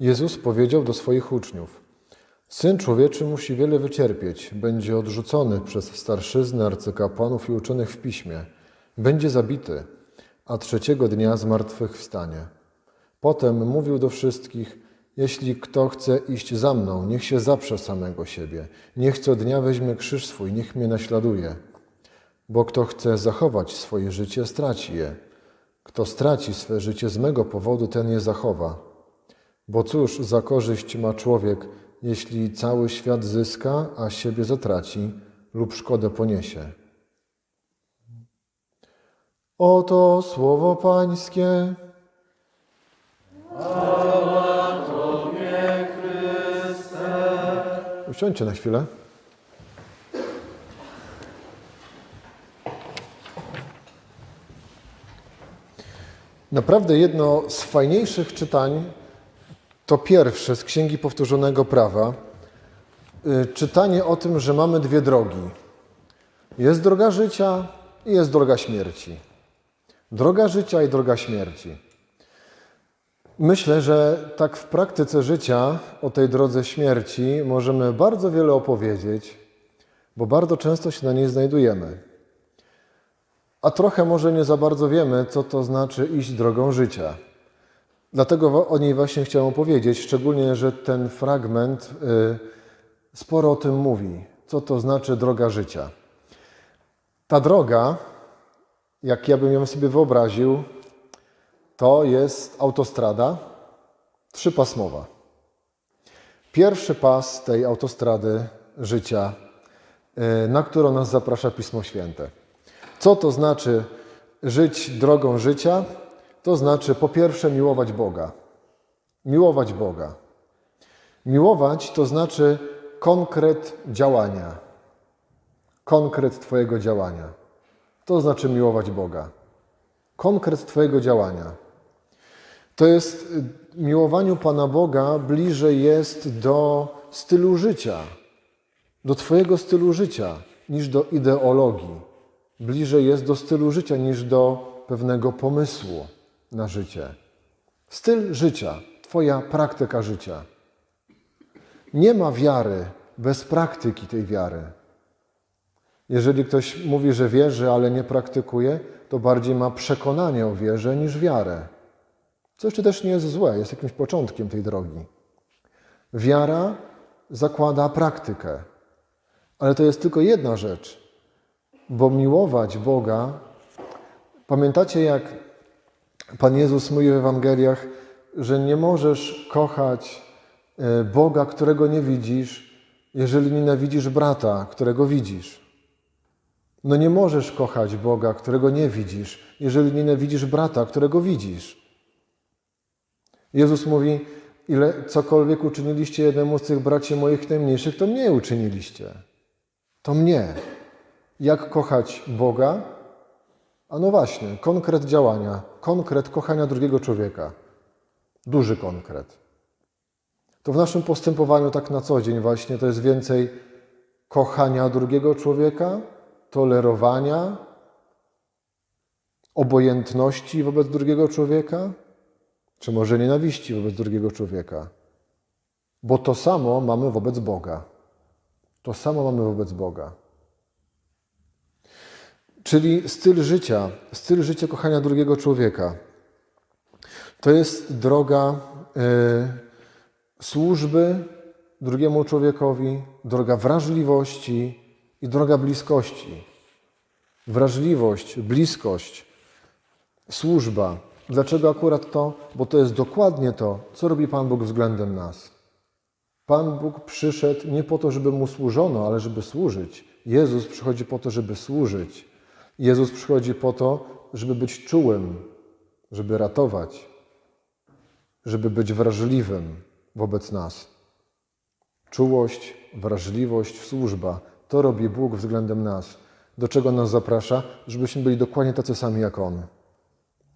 Jezus powiedział do swoich uczniów: Syn człowieczy musi wiele wycierpieć, będzie odrzucony przez starszyznę, arcykapłanów i uczonych w piśmie, będzie zabity, a trzeciego dnia zmartwychwstanie. Potem mówił do wszystkich: Jeśli kto chce iść za mną, niech się zaprze samego siebie, niech co dnia weźmie krzyż swój, niech mnie naśladuje. Bo kto chce zachować swoje życie, straci je. Kto straci swe życie z mego powodu, ten je zachowa. Bo cóż za korzyść ma człowiek, jeśli cały świat zyska, a siebie zatraci lub szkodę poniesie? Oto słowo Pańskie. Usiądźcie na chwilę. Naprawdę jedno z fajniejszych czytań to pierwsze z Księgi Powtórzonego Prawa. Y, Czytanie o tym, że mamy dwie drogi. Jest droga życia i jest droga śmierci. Droga życia i droga śmierci. Myślę, że tak w praktyce życia o tej drodze śmierci możemy bardzo wiele opowiedzieć, bo bardzo często się na niej znajdujemy. A trochę może nie za bardzo wiemy, co to znaczy iść drogą życia. Dlatego o niej właśnie chciałem opowiedzieć, szczególnie, że ten fragment y, sporo o tym mówi, co to znaczy droga życia. Ta droga, jak ja bym ją sobie wyobraził, to jest autostrada trzypasmowa. Pierwszy pas tej autostrady życia, y, na którą nas zaprasza Pismo Święte. Co to znaczy żyć drogą życia? To znaczy po pierwsze miłować Boga. Miłować Boga. Miłować to znaczy konkret działania. Konkret Twojego działania. To znaczy miłować Boga. Konkret Twojego działania. To jest y, miłowaniu Pana Boga bliżej jest do stylu życia, do Twojego stylu życia, niż do ideologii. Bliżej jest do stylu życia niż do pewnego pomysłu na życie. Styl życia, Twoja praktyka życia. Nie ma wiary bez praktyki tej wiary. Jeżeli ktoś mówi, że wierzy, ale nie praktykuje, to bardziej ma przekonanie o wierze niż wiarę. Co jeszcze też nie jest złe, jest jakimś początkiem tej drogi. Wiara zakłada praktykę, ale to jest tylko jedna rzecz, bo miłować Boga. Pamiętacie, jak Pan Jezus mówi w Ewangeliach, że nie możesz kochać e, Boga, którego nie widzisz, jeżeli nienawidzisz brata, którego widzisz. No nie możesz kochać Boga, którego nie widzisz, jeżeli nienawidzisz brata, którego widzisz. Jezus mówi, ile cokolwiek uczyniliście jednemu z tych braci moich najmniejszych, to mnie uczyniliście. To mnie. Jak kochać Boga? A no właśnie, konkret działania, konkret kochania drugiego człowieka. Duży konkret. To w naszym postępowaniu tak na co dzień właśnie to jest więcej kochania drugiego człowieka, tolerowania, obojętności wobec drugiego człowieka, czy może nienawiści wobec drugiego człowieka. Bo to samo mamy wobec Boga. To samo mamy wobec Boga. Czyli styl życia, styl życia kochania drugiego człowieka. To jest droga y, służby drugiemu człowiekowi, droga wrażliwości i droga bliskości. Wrażliwość, bliskość, służba. Dlaczego akurat to? Bo to jest dokładnie to, co robi Pan Bóg względem nas. Pan Bóg przyszedł nie po to, żeby mu służono, ale żeby służyć. Jezus przychodzi po to, żeby służyć. Jezus przychodzi po to, żeby być czułym, żeby ratować, żeby być wrażliwym wobec nas. Czułość, wrażliwość, służba to robi Bóg względem nas. Do czego nas zaprasza? Żebyśmy byli dokładnie tacy sami jak On.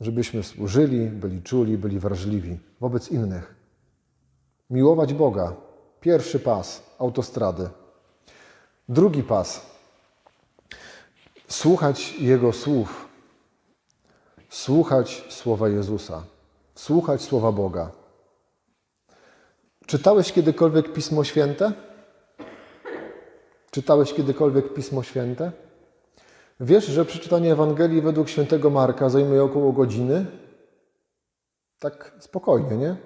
Żebyśmy służyli, byli czuli, byli wrażliwi wobec innych. Miłować Boga. Pierwszy pas autostrady. Drugi pas słuchać Jego słów, słuchać słowa Jezusa, słuchać słowa Boga. Czytałeś kiedykolwiek Pismo Święte? Czytałeś kiedykolwiek Pismo Święte? Wiesz, że przeczytanie Ewangelii według świętego Marka zajmuje około godziny? Tak spokojnie, nie?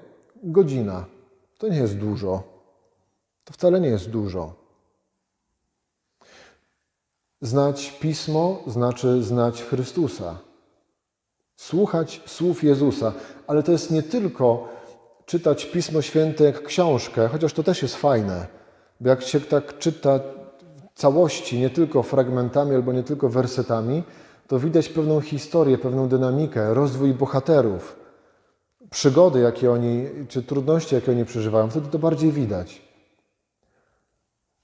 Godzina. To nie jest dużo. To wcale nie jest dużo. Znać Pismo znaczy znać Chrystusa. Słuchać słów Jezusa. Ale to jest nie tylko czytać Pismo Święte jak książkę, chociaż to też jest fajne. Bo jak się tak czyta całości, nie tylko fragmentami albo nie tylko wersetami, to widać pewną historię, pewną dynamikę, rozwój bohaterów, przygody, jakie oni, czy trudności, jakie oni przeżywają. Wtedy to bardziej widać.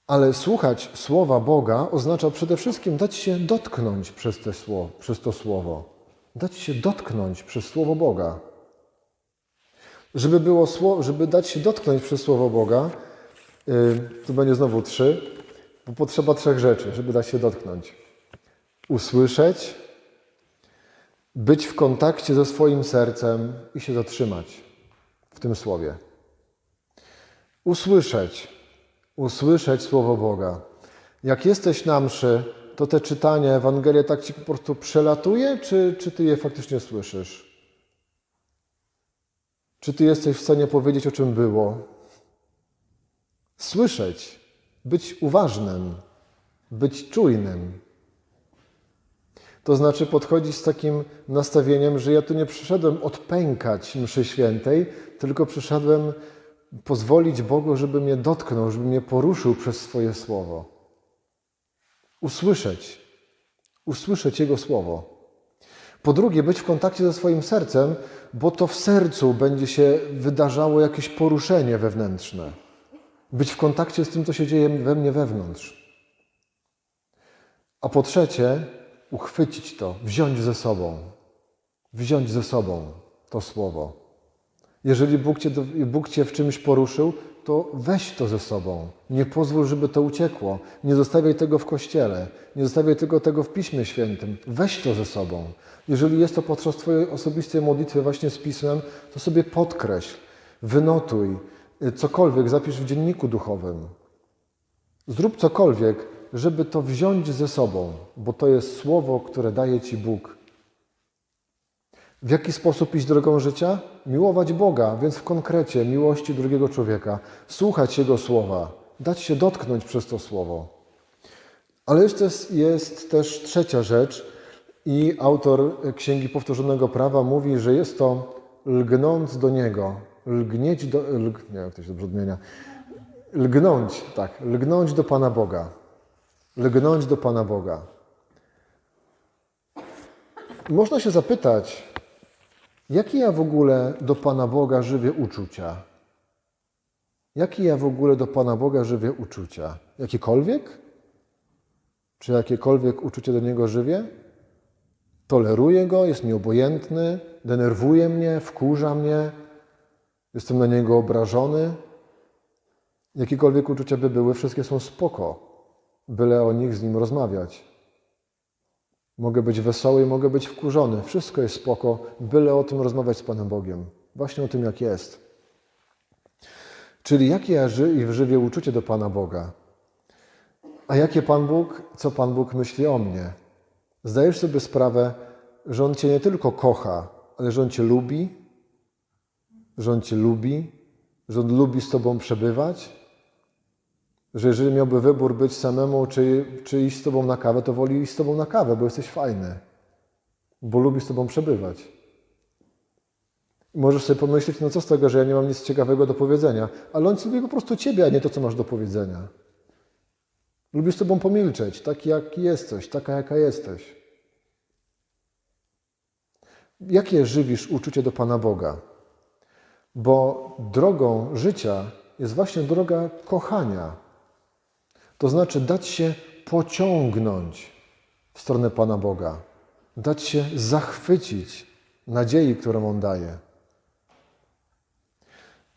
Ale słuchać słowa Boga oznacza przede wszystkim dać się dotknąć przez, te słowo, przez to słowo. Dać się dotknąć przez słowo Boga. Żeby, było, żeby dać się dotknąć przez słowo Boga, yy, to będzie znowu trzy, bo potrzeba trzech rzeczy, żeby dać się dotknąć. Usłyszeć, być w kontakcie ze swoim sercem i się zatrzymać w tym słowie. Usłyszeć, usłyszeć Słowo Boga. Jak jesteś na mszy, to te czytanie, Ewangelia tak ci po prostu przelatuje, czy, czy ty je faktycznie słyszysz? Czy ty jesteś w stanie powiedzieć, o czym było? Słyszeć, być uważnym, być czujnym. To znaczy podchodzić z takim nastawieniem, że ja tu nie przyszedłem odpękać mszy świętej, tylko przyszedłem pozwolić Bogu, żeby mnie dotknął, żeby mnie poruszył przez swoje słowo. Usłyszeć, usłyszeć Jego słowo. Po drugie, być w kontakcie ze swoim sercem, bo to w sercu będzie się wydarzało jakieś poruszenie wewnętrzne. Być w kontakcie z tym, co się dzieje we mnie wewnątrz. A po trzecie, uchwycić to, wziąć ze sobą. Wziąć ze sobą to słowo. Jeżeli Bóg cię, Bóg cię w czymś poruszył, to weź to ze sobą. Nie pozwól, żeby to uciekło. Nie zostawiaj tego w kościele. Nie zostawiaj tego, tego w Piśmie Świętym. Weź to ze sobą. Jeżeli jest to podczas Twojej osobistej modlitwy właśnie z Pismem, to sobie podkreśl, wynotuj, cokolwiek zapisz w dzienniku duchowym. Zrób cokolwiek, żeby to wziąć ze sobą, bo to jest słowo, które daje Ci Bóg. W jaki sposób iść drogą życia? Miłować Boga, więc w konkrecie miłości drugiego człowieka, słuchać Jego słowa, dać się dotknąć przez to słowo. Ale jeszcze jest, też trzecia rzecz, i autor Księgi Powtórzonego Prawa mówi, że jest to lgnąc do Niego, lgnieć do. Lg, nie jak to się dobrze odmienia. Lgnąć, tak, lgnąć do Pana Boga. Lgnąć do Pana Boga. Można się zapytać, jakie ja w ogóle do Pana Boga żywię uczucia? Jakie ja w ogóle do Pana Boga żywię uczucia? Jakiekolwiek? Czy jakiekolwiek uczucie do Niego żywię? Toleruję Go, jest mi obojętny, denerwuje mnie, wkurza mnie, jestem na Niego obrażony. Jakiekolwiek uczucia by były, wszystkie są spoko, byle o nich z Nim rozmawiać. Mogę być wesoły, mogę być wkurzony. Wszystko jest spoko, byle o tym rozmawiać z Panem Bogiem. Właśnie o tym, jak jest. Czyli jakie ja ży żywię uczucie do Pana Boga? A jakie Pan Bóg, co Pan Bóg myśli o mnie? Zdajesz sobie sprawę, że On Cię nie tylko kocha, ale że On Cię lubi, że On Cię lubi, że On lubi z Tobą przebywać, że jeżeli miałby wybór być samemu, czy, czy iść z Tobą na kawę, to woli iść z Tobą na kawę, bo jesteś fajny, bo lubi z Tobą przebywać. Możesz sobie pomyśleć, no co z tego, że ja nie mam nic ciekawego do powiedzenia, ale On lubi po prostu Ciebie, a nie to, co masz do powiedzenia. Lubi z Tobą pomilczeć, taki jak jesteś, taka jaka jesteś. Jakie żywisz uczucie do Pana Boga? Bo drogą życia jest właśnie droga kochania. To znaczy dać się pociągnąć w stronę Pana Boga, dać się zachwycić nadziei, którą On daje.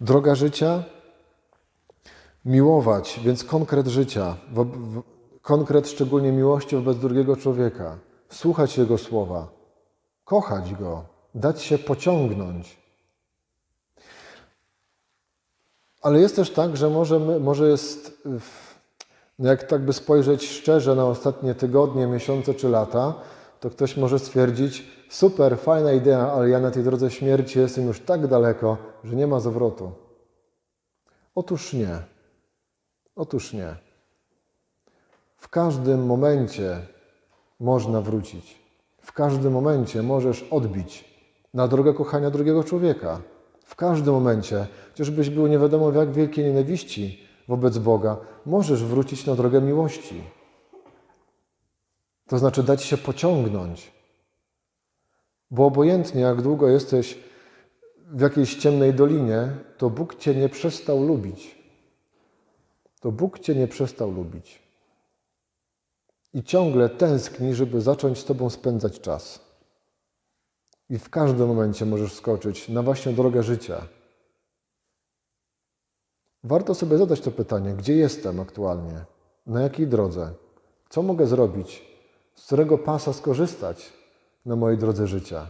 Droga życia miłować, więc konkret życia, konkret szczególnie miłości wobec drugiego człowieka, słuchać Jego słowa, kochać Go, dać się pociągnąć. Ale jest też tak, że może, może jest, w- jak tak by spojrzeć szczerze na ostatnie tygodnie, miesiące czy lata, to ktoś może stwierdzić, super, fajna idea, ale ja na tej drodze śmierci jestem już tak daleko, że nie ma zawrotu. Otóż nie. Otóż nie. W każdym momencie można wrócić. W każdym momencie możesz odbić na drogę kochania drugiego człowieka. W każdym momencie, chociażbyś był nie wiadomo w jak wielkiej nienawiści wobec Boga, możesz wrócić na drogę miłości. To znaczy dać się pociągnąć. Bo obojętnie jak długo jesteś w jakiejś ciemnej dolinie, to Bóg Cię nie przestał lubić. To Bóg Cię nie przestał lubić. I ciągle tęskni, żeby zacząć z Tobą spędzać czas. I w każdym momencie możesz skoczyć na właśnie drogę życia. Warto sobie zadać to pytanie, gdzie jestem aktualnie, na jakiej drodze, co mogę zrobić, z którego pasa skorzystać na mojej drodze życia.